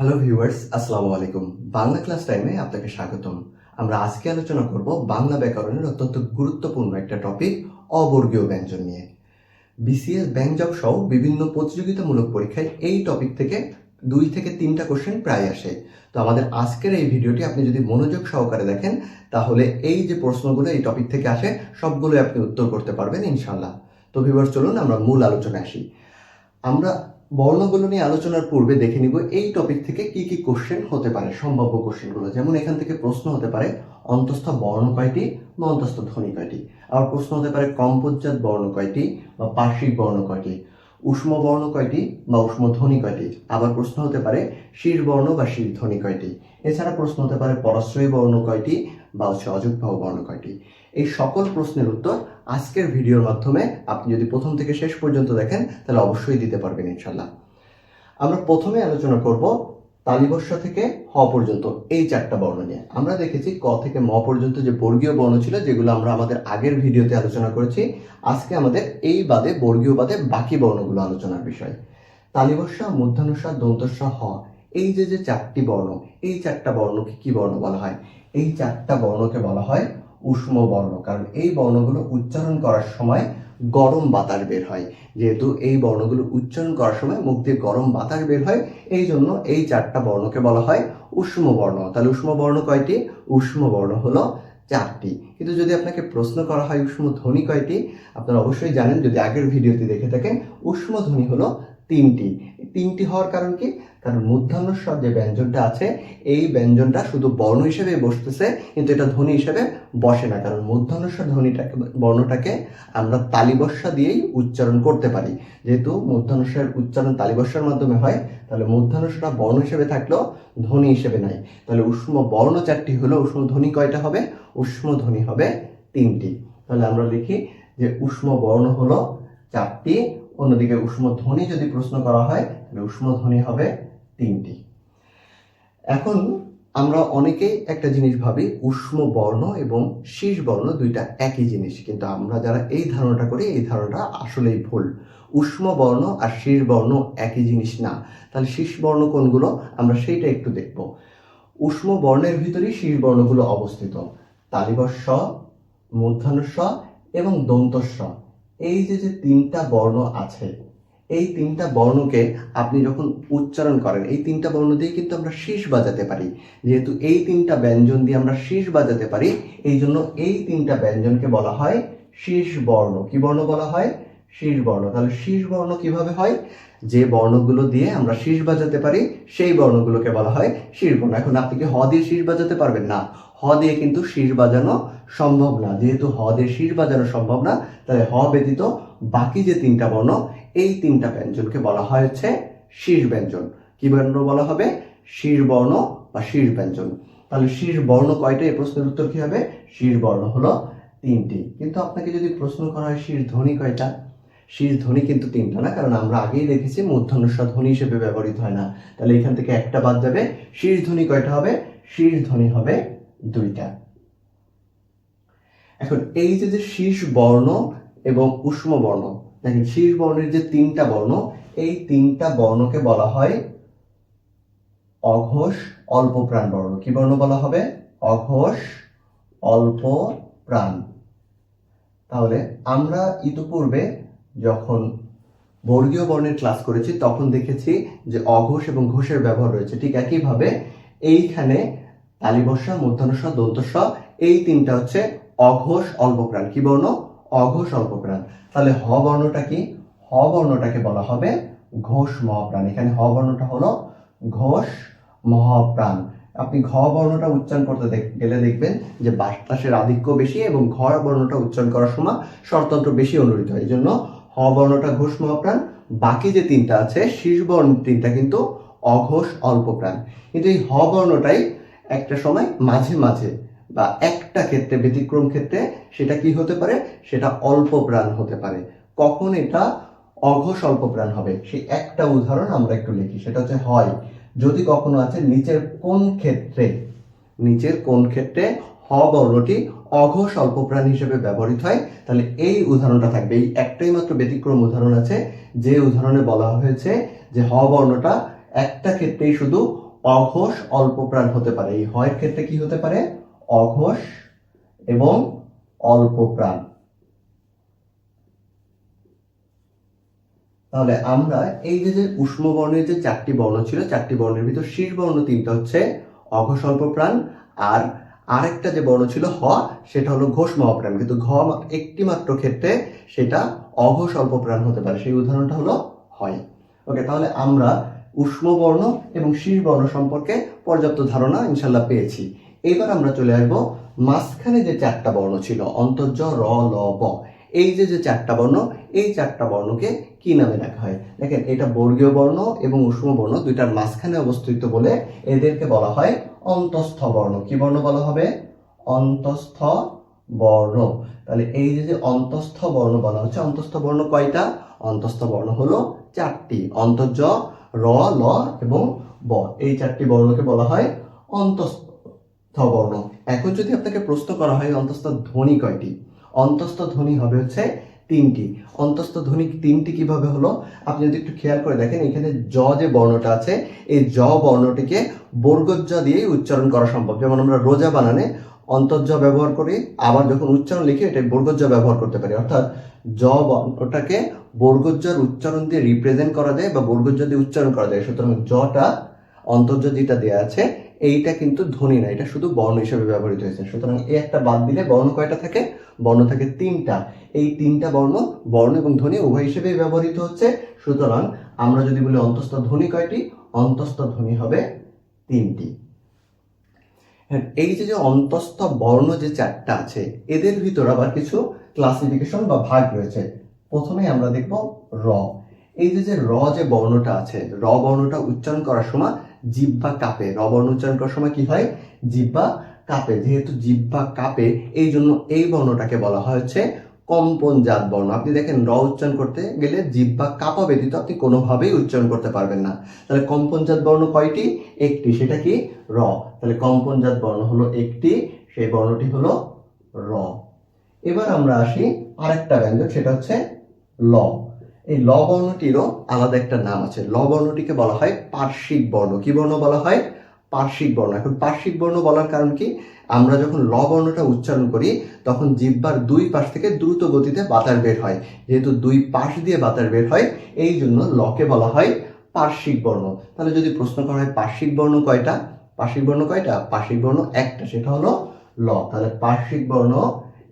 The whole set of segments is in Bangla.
হ্যালো ভিউয়ার্স আসসালামু আলাইকুম। বাংলা ক্লাস টাইমে আপনাকে স্বাগতম। আমরা আজকে আলোচনা করব বাংলা ব্যাকরণের অত্যন্ত গুরুত্বপূর্ণ একটা টপিক অবর্গীয় ব্যঞ্জন নিয়ে। বিসিএস ব্যাংক সহ বিভিন্ন প্রতিযোগিতামূলক পরীক্ষায় এই টপিক থেকে দুই থেকে তিনটা কোশ্চেন প্রায় আসে। তো আমাদের আজকের এই ভিডিওটি আপনি যদি মনোযোগ সহকারে দেখেন, তাহলে এই যে প্রশ্নগুলো এই টপিক থেকে আসে সবগুলো আপনি উত্তর করতে পারবেন ইনশাল্লাহ তো ভিউয়ার্স চলুন আমরা মূল আলোচনায় আসি। আমরা বর্ণগুলো নিয়ে আলোচনার পূর্বে দেখে নিব, এই টপিক থেকে কি কি কোশ্চেন হতে পারে, সম্ভাব্য কোশ্চেনগুলো যেমন এখান থেকে প্রশ্ন হতে পারে, অন্তস্থ বর্ণ কয়টি বা অন্তস্থ ধ্বনি কয়টি? আবার প্রশ্ন হতে পারে কম্পোজাত বর্ণ কয়টি বা পার্শ্বিক বর্ণ কয়টি? উষ্ম বর্ণ কয়টি বা উষ্ম ধ্বনি কয়টি? আবার প্রশ্ন হতে পারে শীর বর্ণ বা শীর ধ্বনি কয়টি? এছাড়া প্রশ্ন হতে পারে, পরাশ্রয়ী বর্ণ কয়টি বা হচ্ছে অযুগ্ভাব বর্ণ কয়টি? এই সকল প্রশ্নের উত্তর আজকের ভিডিওর মাধ্যমে আপনি যদি প্রথম থেকে শেষ পর্যন্ত দেখেন, তাহলে অবশ্যই দিতে পারবেন ইনশাল্লাহ আমরা প্রথমে আলোচনা করব তালিবস্য থেকে হ পর্যন্ত, এই চারটা বর্ণ নিয়ে। আমরা দেখেছি ক থেকে ম পর্যন্ত যে বর্গীয় বর্ণ ছিল, যেগুলো আমরা আমাদের আগের ভিডিওতে আলোচনা করেছি, আজকে আমাদের এই বাদে, বর্গীয় বাদে বাকি বর্ণগুলো আলোচনার বিষয়। তালিবস্য মূর্ধনস্য দন্তস্য হ, এই যে যে চারটি বর্ণ, এই চারটা বর্ণকে কি বর্ণ বলা হয়? এই চারটা বর্ণকে বলা হয় উষ্ম বর্ণ। কারণ এই বর্ণগুলো উচ্চারণ করার সময় গরম বাতাস বের হয়। যেহেতু এই বর্ণগুলো উচ্চারণ করার সময় মুখ দিয়ে গরম বাতাস বের হয়, এই জন্য এই চারটা বর্ণকে বলা হয় উষ্ম বর্ণ। তাহলে উষ্ম বর্ণ কয়টি? উষ্ম বর্ণ হলো চারটি। কিন্তু যদি আপনাকে প্রশ্ন করা হয় উষ্ম ধ্বনি কয়টি? আপনারা অবশ্যই জানেন, যদি আগের ভিডিওতে দেখে থাকেন উষ্ম ধ্বনি হলো তিনটি। তিনটি হওয়ার কারণ কি? কারণ মূর্ধন্যস্বর যে ব্যঞ্জনটা আছে, এই ব্যঞ্জনটা শুধু বর্ণ হিসেবে বসতেছে, কিন্তু এটা ধ্বনি হিসেবে বসে না। কারণ মূর্ধন্যস্বর ধ্বনিটাকে, বর্ণটাকে আমরা তালিবস্যা দিয়েই উচ্চারণ করতে পারি। যেহেতু মূর্ধন্যস্বরের উচ্চারণ তালিবস্যার মাধ্যমে হয়, তাহলে মূর্ধন্যস্বরটা বর্ণ হিসেবে থাকলেও ধ্বনি হিসেবে নাই। তাহলে উষ্ম বর্ণ চারটি হলো উষ্ম ধ্বনি কয়টা হবে? উষ্ম ধ্বনি হবে তিনটি। তাহলে আমরা লিখি যে উষ্ম বর্ণ হলো চারটি অন্যদিকে উষ্ম ধ্বনি যদি প্রশ্ন করা হয়, তাহলে উষ্ম ধ্বনি হবে তিনটি। এখন আমরা অনেকেই একটা জিনিস ভাবি, উষ্ম বর্ণ এবং শীষ বর্ণ দুইটা একই জিনিস। কিন্তু আমরা যারা এই ধারণাটা করি, এই ধারণাটা আসলেই ভুল। উষ্ম বর্ণ আর শীষ বর্ণ একই জিনিস না। তাহলে শীষ বর্ণ কোনগুলো? আমরা সেইটা একটু দেখব। উষ্ম বর্ণের ভিতরেই শীষ বর্ণগুলো অবস্থিত। তালিবস্য মূর্ধন্যস্ব এবং দন্তস্ব। এই যে যে তিনটা বর্ণ আছে, এই তিনটা বর্ণকে আপনি যখন উচ্চারণ করেন, এই তিনটা বর্ণ দিয়ে কিন্তু আমরা শীষ বাজাতে পারি। যেহেতু এই তিনটা ব্যঞ্জন দিয়ে আমরা শীষ বাজাতে পারি, এই জন্য এই তিনটা ব্যঞ্জনকে বলা হয় শীষ বর্ণ। কি বর্ণ বলা হয়? শীষ বর্ণ। তাহলে শীষ বর্ণ কীভাবে হয়? যে বর্ণগুলো দিয়ে আমরা শীষ বাজাতে পারি, সেই বর্ণগুলোকে বলা হয় শীষ বর্ণ। এখন আপনি কি হ দিয়ে শীষ বাজাতে পারবেন? না। হ দিয়ে কিন্তু শীষ বাজানো সম্ভব না। যেহেতু হ দিয়ে শীষ বাজানো সম্ভব না তাহলে হ ব্যতীত বাকি যে তিনটা বর্ণ, এই তিনটা ব্যঞ্জনকে বলা হয় হচ্ছে শীষ ব্যঞ্জন। কি বর্ণ বলা হবে? শীষ বর্ণ বা শীষ ব্যঞ্জন। তাহলে শীষ বর্ণ কয়টা? এই প্রশ্নের উত্তর কি হবে? শীষ বর্ণ হলো তিনটি। কিন্তু আপনাকে যদি প্রশ্ন করা হয় শীষ ধ্বনি কয়টা? শীষ ধ্বনি কিন্তু তিনটা না, কারণ আমরা আগেই দেখেছি মূর্ধন্যস্ব ধ্বনি হিসেবে ব্যবহৃত হয় না। তাহলে এখান থেকে একটা বাদ যাবে। শীষ ধ্বনি কয়টা হবে? শীষ ধ্বনি হবে দুইটা। এখন এই যে যে শীষ বর্ণ এবং উষ্ম বর্ণ, দেখেন শীষ বর্ণের যে তিনটা বর্ণ, এই তিনটা বর্ণকে বলা হয় অঘোষ অল্প প্রাণ বর্ণ। কি বর্ণ বলা হবে? অঘোষ অল্প প্রাণ। তাহলে আমরা ইতিপূর্বে যখন বর্গীয় বর্ণের ক্লাস করেছি, তখন দেখেছি যে অঘোষ এবং ঘোষের ব্যবহার রয়েছে ঠিক একইভাবে। এইখানে তালিবস্য মূর্ধনস্ব দন্তস্ব এই তিনটা হচ্ছে অঘোষ অল্পপ্রাণ। কি বর্ণ? অঘোষ অল্পপ্রাণ। তাহলে হ বর্ণটা কি? হ বর্ণটাকে বলা হবে ঘোষ মহাপ্রাণ। এখানে হ বর্ণটা হলো ঘোষ মহাপ্রাণ। আপনি ঘ বর্ণটা উচ্চারণ করতে গেলে দেখবেন যে বাতাসের আধিক্য বেশি এবং ঘ বর্ণটা উচ্চারণ করার সময় স্বরতন্ত্র বেশি অনুরিত হয়। এই জন্য হ বর্ণটা ঘোষ মহাপ্রাণ। বাকি যে তিনটা আছে, শীর্ষ বর্ণ তিনটা কিন্তু অঘোষ অল্প প্রাণ কিন্তু এই হ বর্ণটাই একটা সময় মাঝে মাঝে বা একটা ক্ষেত্রে, ব্যতিক্রম ক্ষেত্রে সেটা কি হতে পারে? সেটা অল্প প্রাণ হতে পারে। কখন এটা অঘোষ অল্প প্রাণ হবে? সেই একটা উদাহরণ আমরা একটু লিখি। সেটা হচ্ছে হয়। যদি কখনো আছে নিচের কোন ক্ষেত্রে, নিচের কোন ক্ষেত্রে হ বর্ণটি অঘোষ অল্প প্রাণ হিসেবে ব্যবহৃত হয়, তাহলে এই উদাহরণটা থাকবে। এই একটাই মাত্র ব্যতিক্রম উদাহরণ আছে। যে উদাহরণে বলা হয়েছে যে হ বর্ণটা একটা ক্ষেত্রেই শুধু অঘোষ অল্প প্রাণ হতে পারে। এই হয়ের ক্ষেত্রে কি হতে পারে? অঘোষ এবং অল্প প্রাণ। তাহলে আমরা এই যে যে উষ্ম বর্ণের যে চারটি বর্ণ ছিল, চারটি বর্ণের ভিতর শীর্ষ বর্ণ তিনটা হচ্ছে অঘোষ অল্প প্রাণ আর আরেকটা যে বর্ণ ছিল হ, সেটা হলো ঘোষ মহাপ্রাণ। কিন্তু ঘ একটি মাত্র ক্ষেত্রে সেটা অঘোষ অল্প প্রাণ হতে পারে। সেই উদাহরণটা হলো হয়। ওকে, তাহলে আমরা উষ্ম বর্ণ এবং শীর্ষ বর্ণ সম্পর্কে পর্যাপ্ত ধারণা ইনশাল্লাহ পেয়েছি। এবার আমরা চলে আসব মাঝখানে যে চারটা বর্ণ ছিল, অন্তর্জ, র, ল, ব। এই যে যে চারটা বর্ণ, এই চারটা বর্ণকে কি নামে রাখা হয়? দেখেন, এটা বর্গীয় বর্ণ এবং উষ্ম বর্ণ দুইটার মাঝখানে অবস্থিত বলে এদেরকে বলা হয় অন্তস্থ বর্ণ। কি বর্ণ বলা হবে? অন্তস্থ বর্ণ। তাহলে এই যে যে অন্তস্থ বর্ণ বলা হচ্ছে, অন্তস্থ বর্ণ কয়টা? অন্তস্থ বর্ণ হলো চারটি। অন্তর্জ র, ল এবং ব। এই চারটি বর্ণকে বলা হয় অন্তস্থ বর্ণ। এখন যদি আপনাকে প্রশ্ন করা হয়, অন্তস্থ ধ্বনি কয়টি? অন্তস্থ ধ্বনি হবে হচ্ছে তিনটি। অন্তস্থ ধ্বনি তিনটি কীভাবে হলো? আপনি যদি একটু খেয়াল করে দেখেন, এখানে জ যে বর্ণটা আছে, এই জ বর্ণটিকে বর্গজ দিয়ে উচ্চারণ করা সম্ভব। যেমন আমরা রোজা বানানে অন্তর্জ ব্যবহার করি, আবার যখন উচ্চারণ লিখি এটা বর্গজ ব্যবহার করতে পারি। অর্থাৎ জ বর্ণটাকে বর্গজ্জর উচ্চারণ দিয়ে রিপ্রেজেন্ট করা যায় বা বর্গজ্জ দিয়ে উচ্চারণ করা যায়। সুতরাং জটা, অন্তর্জ যেটা দেওয়া আছে, এইটা কিন্তু ধ্বনি না, এটা শুধু বর্ণ হিসেবে ব্যবহৃত হয়েছে। সুতরাং এই একটা বাদ দিলে বর্ণ কয়টা থাকে? বর্ণ থাকে তিনটা। এই তিনটা বর্ণ বর্ণ এবং ধ্বনি উভয় হিসেবেই ব্যবহৃত হচ্ছে। সুতরাং আমরা যদি বলি অন্তস্থ ধ্বনি কয়টি? অন্তস্থ ধ্বনি হবে তিনটি। হ্যাঁ, এই যে যে অন্তস্থ বর্ণ যে চারটা আছে এদের ভিতর আবার কিছু ক্লাসিফিকেশন বা ভাগ রয়েছে। প্রথমে আমরা দেখব র। এই যে যে র যে বর্ণটা আছে র বর্ণটা উচ্চারণ করার সময় জিব্বা কাপে। র বর্ণ উচ্চারণ করার সময় কি হয়? জিব্বা কাপে। যেহেতু জিব্বা কাপে এই জন্য এই বর্ণটাকে বলা হয় হচ্ছে কম্পনজাত বর্ণ। আপনি দেখেন র উচ্চারণ করতে গেলে জিব্বা কাঁপা ব্যতীত আপনি কোনোভাবেই উচ্চারণ করতে পারবেন না। তাহলে কম্পনজাত বর্ণ কয়টি? একটি। সেটা কি? র। তাহলে কম্পনজাত বর্ণ হলো একটি সেই বর্ণটি হলো র। এবার আমরা আসি আরেকটা ব্যঞ্জন সেটা হচ্ছে ল। এই ল বর্ণটিরও আলাদা একটা নাম আছে। ল বর্ণটিকে বলা হয় পার্শ্বিক বর্ণ। কি বর্ণ বলা হয়? পার্শ্বিক বর্ণ। এখন পার্শ্বিক বর্ণ বলার কারণ কি? আমরা যখন ল বর্ণটা উচ্চারণ করি, তখন জিহ্বার দুই পাশ থেকে দ্রুত গতিতে বাতাস বের হয়। যেহেতু দুই পাশ দিয়ে বাতাস বের হয়, এই জন্য লকে বলা হয় পার্শ্বিক বর্ণ। তাহলে যদি প্রশ্ন করা হয়, পার্শ্বিক বর্ণ কয়টা? পার্শ্বিক বর্ণ কয়টা? পার্শ্বিক বর্ণ একটা, সেটা হলো ল। তাহলে পার্শ্বিক বর্ণ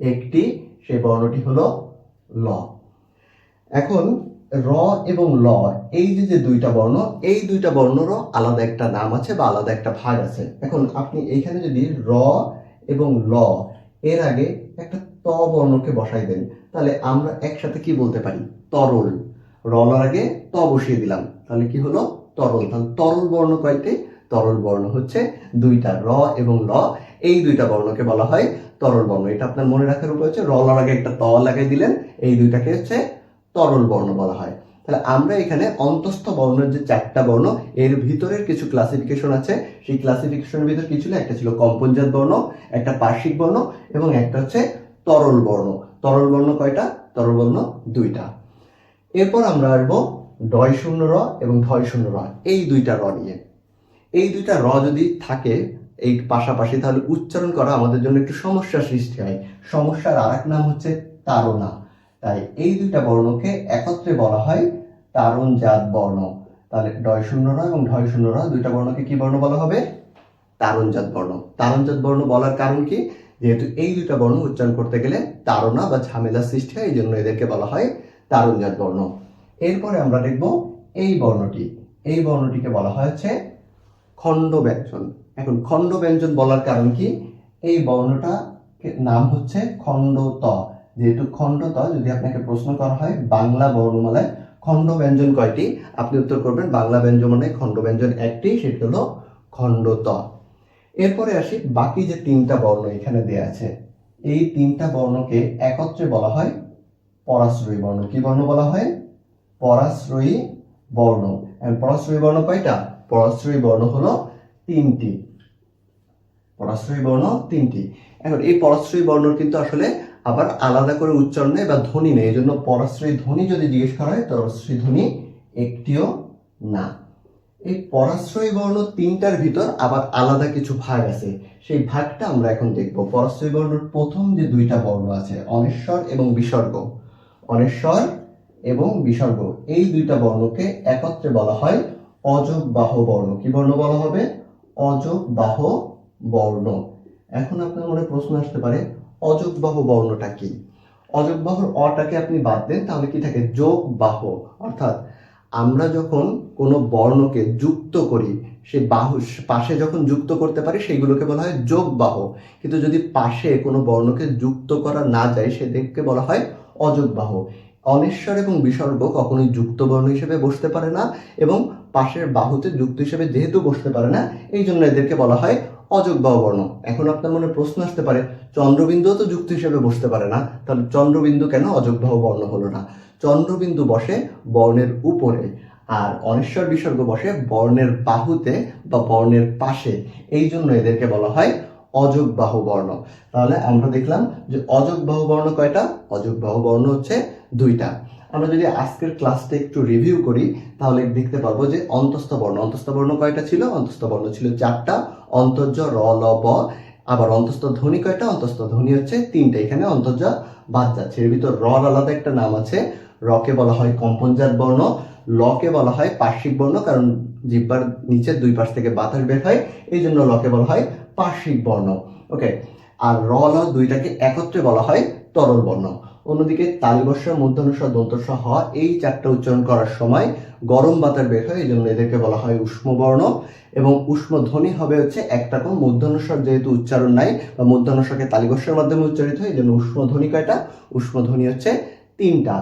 একটি সেই বর্ণটি হলো ল। এখন র এবং ল এই যে যে দুইটা বর্ণ, এই দুইটা বর্ণরও আলাদা একটা নাম আছে বা আলাদা একটা ভাগ আছে। এখন আপনি এইখানে যদি র এবং ল, এর আগে একটা ত বর্ণকে বসাই দেন, তাহলে আমরা একসাথে কি বলতে পারি? তরল। রলার আগে, ত বসিয়ে দিলাম, তাহলে কি হলো? তরল। তাহলে তরল বর্ণ কয়টি? তরল বর্ণ হচ্ছে দুইটা, র এবং ল। এই দুইটা বর্ণকে বলা হয় তরল বর্ণ। এটা আপনার মনে রাখার উপায় হচ্ছে রলার আগে একটা ত লাগাই দিলেন, এই দুইটাকে হচ্ছে তরল বর্ণ বলা হয়। তাহলে আমরা এখানে অন্তস্থ বর্ণের যে চারটা বর্ণ, এর ভিতরের কিছু ক্লাসিফিকেশন আছে। সেই ক্লাসিফিকেশনের ভিতর কি ছিল? একটা ছিল কম্পনজাত বর্ণ, একটা পার্শ্বিক বর্ণ এবং একটা হচ্ছে তরল বর্ণ। তরল বর্ণ কয়টা? তরল বর্ণ দুইটা। এরপর আমরা আসব ডয় শূন্য র এবং ধয় শূন্য র, এই দুইটা র নিয়ে। এই দুইটা র যদি থাকে, এই পাশাপাশি তাহলে উচ্চারণ করা আমাদের জন্য একটু সমস্যা সৃষ্টি হয়। সমস্যার আর এক নাম হচ্ছে তারণা। তাই এই দুইটা বর্ণকে একত্রে বলা হয় তারণ জাত বর্ণ। তাহলে ডয় শূন্য র এবং ঢয় শূন্য র দুইটা বর্ণকে কি বর্ণ বলা হবে? তারণজাত বর্ণ। তারণজাত বর্ণ বলার কারণ কি? যেহেতু এই দুইটা বর্ণ উচ্চারণ করতে গেলে তারণা বা ঝামেলা সৃষ্টি হয় এই জন্য এদেরকে বলা হয় তারণজাত বর্ণ। এরপরে আমরা দেখব এই বর্ণটি। এই বর্ণটিকে বলা হয় হচ্ছে খণ্ড ব্যঞ্জন এখন খণ্ড ব্যঞ্জন বলার কারণ কি? এই বর্ণটা নাম হচ্ছে খণ্ড ত যেহেতু খণ্ড ত যদি আপনাকে প্রশ্ন করা হয়, বাংলা বর্ণমালায় খণ্ড ব্যঞ্জন কয়টি? আপনি উত্তর করবেন, বাংলা ব্যঞ্জন মানে খণ্ড ব্যঞ্জন একটি, সেটি হলো খণ্ড ত। এরপরে আসি, বাকি যে তিনটা বর্ণ এখানে দেয়া আছে, এই তিনটা বর্ণকে একত্রে বলা হয় পরাশ্রয়ী বর্ণ। কি বর্ণ বলা হয়? পরাশ্রয়ী বর্ণ। পরাশ্রয়ী বর্ণ কয়টা? পরাশ্রয়ী বর্ণ হলো তিনটি। পরাশ্রয়ী বর্ণ তিনটি। এখন এই পরাশ্রয়ী বর্ণ কিন্তু আসলে আবার আলাদা করে উচ্চারণ নেই বা ধ্বনি নেই এই জন্য পরাশ্রয়ী ধ্বনি যদি জিজ্ঞেস করা হয় পরাশ্রয়ী ধ্বনি একটিও না। এই পরাশ্রয়ী বর্ণ তিনটার ভিতর আবার আলাদা কিছু ভাগ আছে। সেই ভাগটা আমরা এখন দেখব। পরাশ্রয়ী বর্ণের প্রথম যে দুইটা বর্ণ আছে, অনেশ্বর এবং বিসর্গ। অনেশ্বর এবং বিসর্গ, এই দুইটা বর্ণকে একত্রে বলা হয় অযোগবাহ বর্ণ। কি বর্ণ বলা হবে? অযোগ বাহ বর্ণ। এখন আপনার মনে প্রশ্ন আসতে পারে অযোগবাহ বর্ণটা কি? অযোগবাহর অটাকে আপনি বাদ দেন, তাহলে কি থাকে? যোগ বাহ অর্থাৎ আমরা যখন কোনো বর্ণকে যুক্ত করি সেই বাহু পাশে যখন যুক্ত করতে পারি, সেইগুলোকে বলা হয় যোগ বাহ কিন্তু যদি পাশে কোনো বর্ণকে যুক্ত করা না যায় সেদেরকে বলা হয় অযোগ বাহ অনেশ্বর এবং বিসর্গ কখনোই যুক্ত বর্ণ হিসেবে বসতে পারে না এবং পাশের বাহুতে যুক্ত হিসেবে যেহেতু বসতে পারে না, এই জন্য এদেরকে বলা হয় অযোগবাহ বর্ণ এখন আপনার মনে প্রশ্ন আসতে পারে, চন্দ্রবিন্দুও তো যুক্ত হিসেবে বসতে পারে না, তাহলে চন্দ্রবিন্দু কেন অযোগবাহ বর্ণ হলো না? চন্দ্রবিন্দু বসে বর্ণের উপরে, আর অনেশ্বর বিসর্গ বসে বর্ণের বাহুতে বা বর্ণের পাশে। এই জন্য এদেরকে বলা হয় অযোগ বাহু বর্ণ। তাহলে আমরা দেখলাম যে অযোগবাহ বর্ণ কয়টা? অযোগবাহ বর্ণ হচ্ছে দুইটা। আমরা যদি আজকের ক্লাসটা একটু রিভিউ করি, তাহলে দেখতে পারব যে অন্তস্থ বর্ণ অন্তস্থ বর্ণ কয়টা ছিল? অন্তস্থ বর্ণ ছিল চারটা অন্তর্য র, ল, ব। আবার অন্তস্থ ধ্বনি কয়টা? অন্তস্থ ধ্বনি হচ্ছে তিনটা, এখানে অন্তর্য বাদ যাচ্ছে। এর ভিতর র আলাদা একটা নাম আছে। রকে বলা হয় কম্পনজাত বর্ণ, লকে বলা হয় পার্শ্বিক বর্ণ, কারণ জিব্বার নিচে দুই পাশ থেকে বাতাস বের হয়, এই জন্য লকে বলা হয় পার্শ্বিক বর্ণ। ওকে আর র ল দুইটাকে একত্রে বলা হয় তরল বর্ণ। অন্যদিকে তালিবস্য মধ্যানুস্ব দন্তস্ব হ এই চারটা উচ্চারণ করার সময় গরম বাতাস বের হয় এই জন্য এদেরকে বলা হয় উষ্ণবর্ণ এবং উষ্ণ ধ্বনি হবে হচ্ছে একটা কোন মধ্যানুস্বর যেহেতু উচ্চারণ নাই, বা মধ্যানুস্বরকে তালিবস্যের মাধ্যমে উচ্চারিত হয় এই জন্য উষ্ণ ধ্বনি কয়টা উষ্ণ ধ্বনি হচ্ছে তিনটা।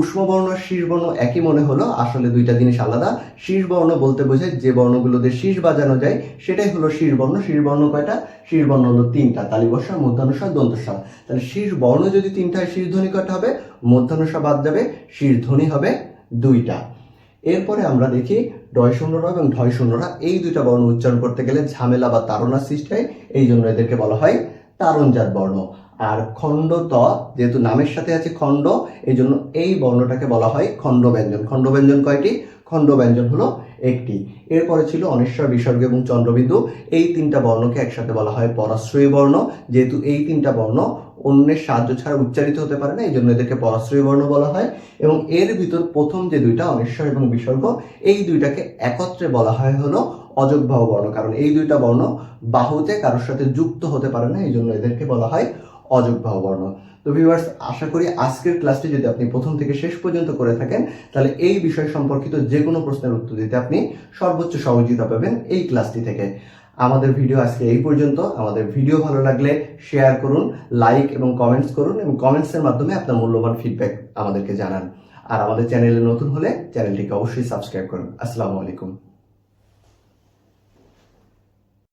উষ্মবর্ণ আর শীর্ষবর্ণ একই মনে হলো, আসলে দুইটা জিনিস আলাদা। শীর্ষবর্ণ বলতে বোঝায় যে বর্ণগুলোতে শীষ বাজানো যায়, সেটাই হলো শীর্ষবর্ণ শীর্ষবর্ণ কয়টা? শীর্ষবর্ণ হলো তিনটা তালিবস্বর মধ্যানুস্বর দন্তস্বর তাহলে শীর্ষ বর্ণ যদি তিনটা শীর্ষধ্বনি কয়টা হবে? মধ্যানুস্বর বাদ যাবে শীর্ষধ্বনি হবে দুইটা। এরপরে আমরা দেখি ডয় শূন্যরা এবং ঢয় শূন্যরা এই দুইটা বর্ণ উচ্চারণ করতে গেলে ঝামেলা বা তারণার সৃষ্টি হয় এই জন্য এদেরকে বলা হয় তারণজাত বর্ণ। আর খণ্ড ত, যেহেতু নামের সাথে আছে খণ্ড এই জন্য এই বর্ণটাকে বলা হয় খণ্ড ব্যঞ্জন খণ্ড ব্যঞ্জন কয়টি? খণ্ড ব্যঞ্জন হলো একটি। এরপরে ছিল অনিশ্বর, বিসর্গ এবং চন্দ্রবিন্দু। এই তিনটা বর্ণকে একসাথে বলা হয় পরাশ্রয়ী বর্ণ। যেহেতু এই তিনটা বর্ণ অন্যের সাহায্য ছাড়া উচ্চারিত হতে পারে না এই জন্য এদেরকে পরাশ্রয়ী বর্ণ বলা হয়। এবং এর ভিতর প্রথম যে দুইটা, অনিশ্বর এবং বিসর্গ, এই দুইটাকে একত্রে বলা হয় হলো অযোগবাহ বর্ণ। কারণ এই দুইটা বর্ণ বাহুতে কারোর সাথে যুক্ত হতে পারে না এই জন্য এদেরকে বলা হয় অযোগবাহ বর্ণ তো ভিউয়ার্স আশা করি আজকের ক্লাসটি যদি আপনি প্রথম থেকে শেষ পর্যন্ত করে থাকেন, তাহলে এই বিষয় সম্পর্কিত যে কোনো প্রশ্নের উত্তর দিতে আপনি সর্বোচ্চ সহযোগিতা পাবেন এই ক্লাসটি থেকে। আমাদের ভিডিও আজকে এই পর্যন্ত। আমাদের ভিডিও ভালো লাগলে শেয়ার করুন লাইক এবং কমেন্টস করুন এবং কমেন্টসের মাধ্যমে আপনার মূল্যবান ফিডব্যাক আমাদেরকে জানান। আর আমাদের চ্যানেলে নতুন হলে চ্যানেলটিকে অবশ্যই সাবস্ক্রাইব করুন। আসসালামু আলাইকুম।